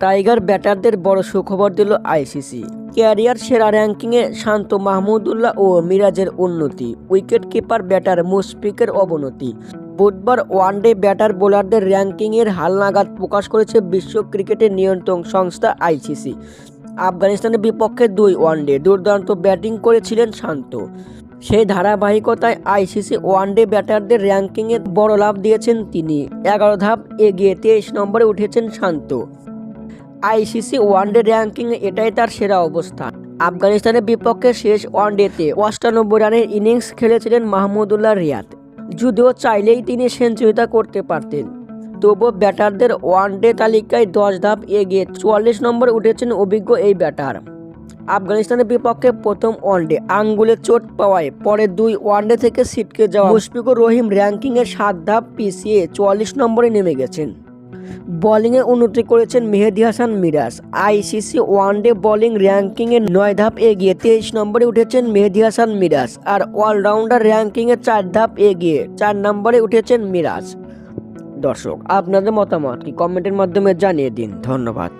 Tiger ব্যাটারদের বড় সুখবর দিল আইসিসি। ক্যারিয়ার সেরা র্যাঙ্কিংয়ে শান্ত মাহমুদুল্লাহ ও মিরাজের উন্নতি। উইকেট কিপার ব্যাটার মুশফিকের অবনতি। বুধবার ওয়ানডে ব্যাটার বোলারদের র্যাঙ্কিংয়ের হালনাগাদ প্রকাশ করেছে বিশ্ব ক্রিকেটের নিয়ন্ত্রণ সংস্থা আইসিসি। আফগানিস্তানের বিপক্ষে দুই ওয়ানডে দুর্দান্ত ব্যাটিং করেছিলেন শান্ত। সেই ধারাবাহিকতায় আইসিসি ওয়ানডে ব্যাটারদের র্যাঙ্কিংয়ে বড় লাভ দিয়েছেন তিনি। এগারো ধাপ এগিয়ে তেইশ নম্বরে উঠেছেন শান্ত। আইসিসি ওয়ানডে র্যাঙ্কিংয়ে এটাই তার সেরা অবস্থান। আফগানিস্তানের বিপক্ষে শেষ ওয়ানডেতে অষ্টানব্বই রানের ইনিংস খেলেছিলেন মাহমুদুল্লাহ রিয়াদ। যদিও চাইলেই তিনি সেঞ্চুরিতা করতে পারতেন। তবুও ব্যাটারদের ওয়ানডে তালিকায় দশ ধাপ এগিয়ে চুয়াল্লিশ নম্বরে উঠেছেন অভিজ্ঞ এই ব্যাটার। আফগানিস্তানের বিপক্ষে প্রথম ওয়ানডে আঙ্গুলে চোট পাওয়ায় পরে দুই ওয়ানডে থেকে ছিটকে যাওয়া মুশফিকুর রহিম র্যাঙ্কিংয়ে সাত ধাপ পিছিয়ে চুয়াল্লিশ নম্বরে নেমে গেছেন। বোলিংয়ে উন্নতি করেছেন Mehedi Hasan Miraz. ICC one day bowling র্যাঙ্কিংয়ে নয় ধাপ এগিয়ে তেইশ নম্বরে উঠেছেন মেহেদি হাসান মিরাজ আর অলরাউন্ডার র্যাঙ্কিংয়ে চার ধাপ এগিয়ে চার নম্বরে উঠেছেন মিরাজ। দর্শক, আপনাদের মতামত কি? কমেন্টের মাধ্যমে জানিয়ে দিন। ধন্যবাদ।